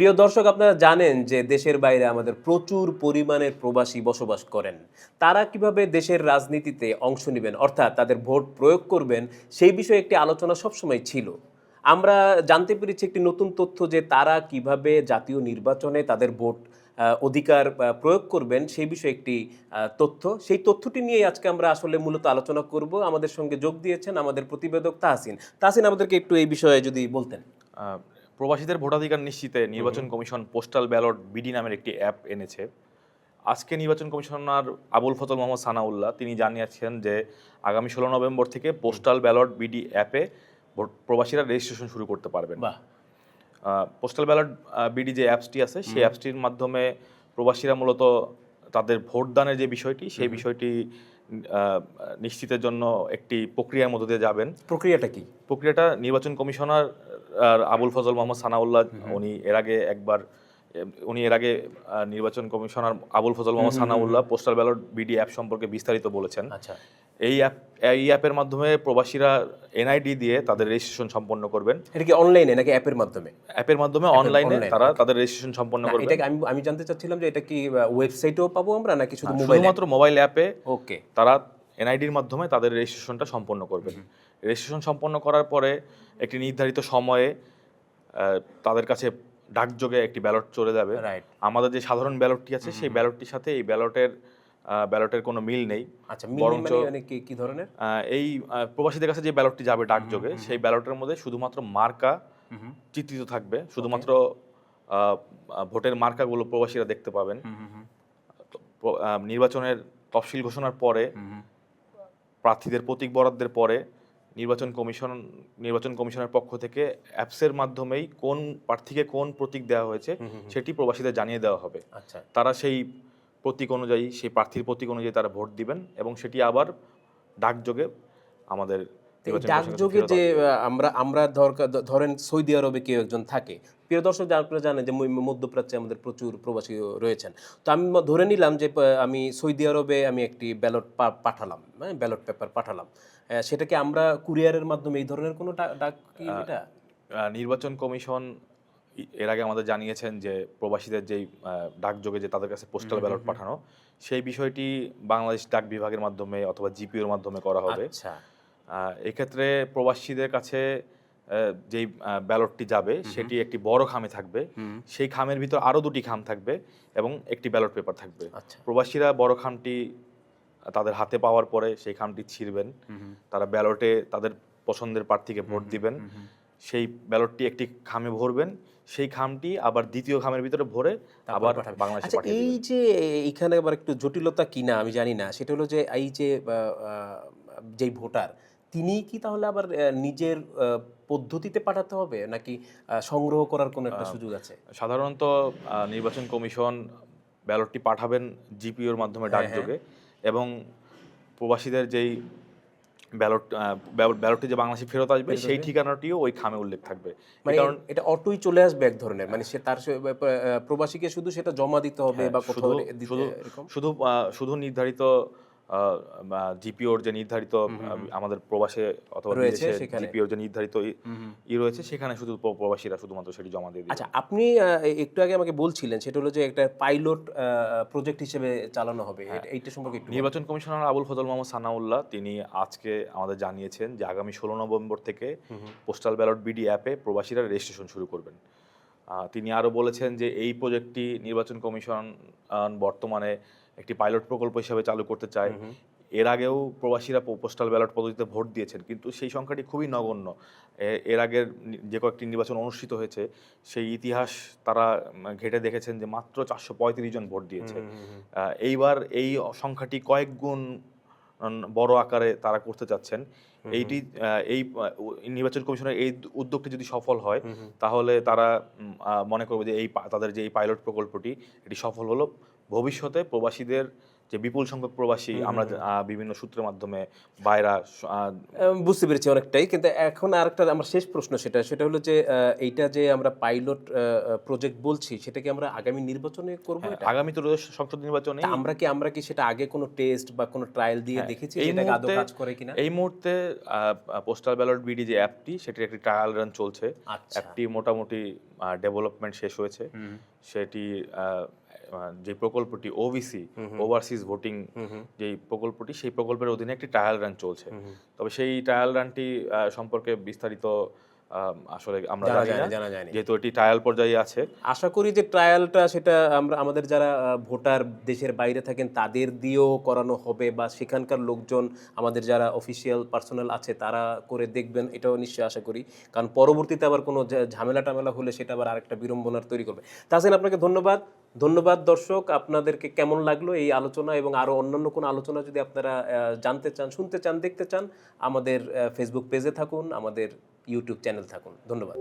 প্রিয় দর্শক, আপনারা জানেন যে দেশের বাইরে আমাদের প্রচুর পরিমাণের প্রবাসী বসবাস করেন। তারা কীভাবে দেশের রাজনীতিতে অংশ নেবেন, অর্থাৎ তাদের ভোট প্রয়োগ করবেন, সেই বিষয়ে একটি আলোচনা সবসময় ছিল। আমরা জানতে পেরেছি একটি নতুন তথ্য যে তারা কীভাবে জাতীয় নির্বাচনে তাদের ভোট অধিকার প্রয়োগ করবেন, সেই বিষয়ে একটি তথ্য। সেই তথ্যটি নিয়ে আজকে আমরা আসলে মূলত আলোচনা করব। আমাদের সঙ্গে যোগ দিয়েছেন আমাদের প্রতিবেদক তাহসিন। তাহসিন, আমাদেরকে একটু এই বিষয়ে যদি বলতেন। প্রবাসীদের ভোটাধিকার নিশ্চিতে নির্বাচন কমিশন পোস্টাল ব্যালট বিডি নামের একটি অ্যাপ এনেছে। আজকে নির্বাচন কমিশনার আবুল ফজল মোহাম্মদ সানাউল্লাহ তিনি জানিয়েছেন যে আগামী ষোলো নভেম্বর থেকে পোস্টাল ব্যালট বিডি অ্যাপে প্রবাসীরা রেজিস্ট্রেশন শুরু করতে পারবেন। পোস্টাল ব্যালট বিডি যে অ্যাপসটি আছে সেই অ্যাপসটির মাধ্যমে প্রবাসীরা মূলত তাদের ভোটদানের যে বিষয়টি সেই বিষয়টি নিশ্চিতের জন্য একটি প্রক্রিয়ার মধ্য দিয়ে যাবেন। প্রক্রিয়াটা কি? প্রক্রিয়াটা নির্বাচন কমিশনার আর আবুল ফজল মোহাম্মদ সানাউল্লাহ উনি এর আগে একবার উনি এর আগে নির্বাচন commissioner Abul Fazal Mohammad Sanaullah postal ballot BD app সম্পর্কে বিস্তারিত বলেছেন। আচ্ছা। এই অ্যাপ এই অ্যাপের মাধ্যমে প্রবাসীরা এনআইডি দিয়ে তাদের রেজিস্ট্রেশন সম্পন্ন করবেন। এটা কি অনলাইনে নাকি অ্যাপের মাধ্যমে? অ্যাপের মাধ্যমে অনলাইনে তারা তাদের রেজিস্ট্রেশন সম্পন্ন না, করবেন। এটাকে আমি আমি জানতে চাচ্ছিলাম যে এটা কি ওয়েবসাইটেও পাবো আমরা নাকি শুধু মোবাইল শুধুমাত্র মোবাইল অ্যাপে ওকে তারা এনআইডির মাধ্যমে তাদের রেজিস্ট্রেশনটা সম্পন্ন করবেন। রেজিস্ট্রেশন সম্পন্ন করার পরে একটি নির্ধারিত সময়ে তাদের কাছে ডাকযোগে একটি ব্যালট চলে যাবে। আমাদের যে সাধারণ ব্যালটটি আছে সেই ব্যালটটির সাথে এই ব্যালটের ব্যালটের কোনো মিল নেই। আচ্ছা বরঞ্চ- মানে মানে কি ধরনের? এই প্রবাসীদের কাছে যে ব্যালটটি যাবে ডাকযোগে সেই ব্যালটের মধ্যে শুধুমাত্র মার্কা চিত্রিত থাকবে। শুধুমাত্র ভোটের মার্কাগুলো প্রবাসীরা দেখতে পাবেন। নির্বাচনের তফসিল ঘোষণার পরে প্রার্থীদের প্রতীক বরাদ্দের পরে নির্বাচন কমিশন নির্বাচন কমিশনের পক্ষ থেকে অ্যাপসের মাধ্যমেই কোন প্রার্থীকে কোন প্রতীক দেওয়া হয়েছে সেটি প্রবাসীদের জানিয়ে দেওয়া হবে। আচ্ছা। তারা সেই প্রতীক অনুযায়ী সেই প্রার্থীর প্রতীক অনুযায়ী তারা ভোট দিবেন এবং সেটি আবার ডাকযোগে আমাদের ডাকযোগে যে আমরা আমরা ধর- ধরেন সৌদি আরবে কেউ একজন থাকে। প্রিয় দর্শক যা আপনারা জানেন যে মধ্যপ্রাচ্যে আমাদের প্রচুর প্রবাসী রয়েছেন। তো আমি ধরে নিলাম যে আমি সৌদি আরবে আমি একটি ব্যালট পাঠালাম হ্যাঁ ব্যালট পেপার পাঠালাম। সেটাকে আমরা কুরিয়ারের মাধ্যমে এই ধরনের কোনো ডাক এটা? নির্বাচন কমিশন এর আগে আমাদের জানিয়েছেন যে প্রবাসীদের যেই ডাকযোগে যে তাদের কাছে পোস্টাল ব্যালট পাঠানো সেই বিষয়টি বাংলাদেশ ডাক বিভাগের মাধ্যমে অথবা জিপিওর মাধ্যমে করা হবে। আচ্ছা। এক্ষেত্রে প্রবাসীদের কাছে যেই ব্যালটটি যাবে সেটি একটি বড় খামে থাকবে। সেই খামের ভিতর আরও দুটি খাম থাকবে এবং একটি ব্যালট পেপার থাকবে। আচ্ছা। প্রবাসীরা বড় খামটি তাদের হাতে পাওয়ার পরে সেই খামটি ছিঁড়বেন। তারা ব্যালটে তাদের পছন্দের প্রার্থীকে ভোট দিবেন। সেই ব্যালটটি একটি খামে ভরবেন সেই খামটি আবার দ্বিতীয় খামের ভিতরে ভরে আবার পাঠাবে। বাংলাদেশে আচ্ছা এই যে এইখানে আবার একটু জটিলতা কিনা আমি জানি না সেটা হলো যে এই যে যেই ভোটার তিনি কি তাহলে আবার নিজের পদ্ধতিতে পাঠাতে হবে নাকি সংগ্রহ করার কোনো একটা সুযোগ আছে? সাধারণত আহ, নির্বাচন কমিশন ব্যালটটি পাঠাবেন জিপিওর মাধ্যমে হ্যাঁ, ডাকযোগে এবং প্রবাসীদের যেই ব্যালট ব্যালটটি যে বাংলাদেশে ফেরত আসবে সেই ঠিকানাটিও ওই খামে উল্লেখ থাকবে। মানে কারণ এটা অটোই চলে আসবে এক ধরনের মানে সে তার প্রবাসীকে শুধু সেটা জমা দিতে হবে বা কোথাও শুধু শুধু শুধু আহ, শুধু নির্ধারিত জিপিওর যে নির্ধারিত আমাদের প্রবাসে অথবা রয়েছে। জিপিওর যে নির্ধারিত ই- রয়েছে সেখানে শুধু প্রবাসীরা শুধুমাত্র সেটি জমা দিয়ে আচ্ছা আপনি একটু আগে আমাকে বলছিলেন সেটা হলো যে একটা পাইলট প্রজেক্ট হিসেবে চালানো হবে। হ্যাঁ। এইটা সম্পর্কে একটু নির্বাচন কমিশনার আবুল ফজল মোহাম্মদ সানাউল্লাহ তিনি আজকে আমাদের জানিয়েছেন যে আগামী ষোলো নভেম্বর থেকে পোস্টাল ব্যালট বিডি অ্যাপে প্রবাসীরা রেজিস্ট্রেশন শুরু করবেন। তিনি আরও বলেছেন যে এই প্রজেক্টটি নির্বাচন কমিশন বর্তমানে একটি পাইলট প্রকল্প হিসাবে চালু করতে চায়। এর আগেও প্রবাসীরা পোস্টাল ব্যালট পদ্ধতিতে ভোট দিয়েছেন কিন্তু সেই সংখ্যাটি খুবই নগণ্য। এ- এর আগের যে কয়েকটি নির্বাচন অনুষ্ঠিত হয়েছে সেই ইতিহাস তারা ঘেটে দেখেছেন যে মাত্র চারশো পঁয়ত্রিশ জন ভোট দিয়েছে। এইবার এই সংখ্যাটি কয়েক গুণ বড় আকারে তারা করতে চাচ্ছেন। এইটি এই নির্বাচন কমিশনের এই উদ্যোগটি যদি সফল হয় তাহলে তারা মনে করবে যে এই তাদের যে এই পাইলট প্রকল্পটি এটি সফল হলো। ভবিষ্যতে প্রবাসীদের যে বিপুল সংখ্যক প্রবাসী আমরা বিভিন্ন সূত্রের মাধ্যমে বাইরা বুঝতে পেরেছি অনেকটাই। কিন্তু এখন আরেকটা আমার শেষ প্রশ্ন সেটা সেটা হলো যে এইটা যে আমরা পাইলট প্রজেক্ট বলছি সেটা কি আমরা আগামী নির্বাচনে করব আগামী ত্রয়োদশ সংসদ নির্বাচনে আমরা কি আমরা কি সেটা আগে কোনো টেস্ট বা কোনো ট্রায়াল দিয়ে দেখেছি হ্যাঁ, সেটা আদৌ কাজ করে কিনা? এই মুহূর্তে পোস্টাল ব্যালট বিডি যে অ্যাপটি সেটির একটি ট্রায়াল রান চলছে। আচ্ছা। অ্যাপটি মোটামুটি ডেভেলপমেন্ট শেষ হয়েছে। সেটি যে প্রকল্পটি ওবিসি ওভারসিজ ভোটিং যে প্রকল্পটি সেই প্রকল্পের অধীনে একটি ট্রায়াল রান চলছে। তবে সেই ট্রায়াল রানটি সম্পর্কে বিস্তারিত আসলে আমরা জানা যায়নি যেহেতু এটি ট্রায়াল পর্যায়ে আছে। আশা করি যে ট্রায়ালটা সেটা আমরা আমাদের যারা ভোটার দেশের বাইরে থাকেন তাদের দিয়েও করানো হবে বা সেখানকার লোকজন আমাদের যারা অফিসিয়াল পার্সোনাল আছে তারা করে দেখবেন এটাও নিশ্চয়ই আশা করি। কারণ পরবর্তীতে আবার কোনো ঝামেলা টামেলা হলে সেটা আবার আরেকটা বিড়ম্বনার তৈরি করবে। তাহসিন আপনাকে ধন্যবাদ। ধন্যবাদ দর্শক, আপনাদেরকে কেমন লাগল এই আলোচনা এবং আরও অন্যান্য কোনো আলোচনা যদি আপনারা জানতে চান, শুনতে চান, দেখতে চান, আমাদের ফেসবুক পেজে থাকুন, আমাদের ইউটিউব চ্যানেল থাকুন। ধন্যবাদ।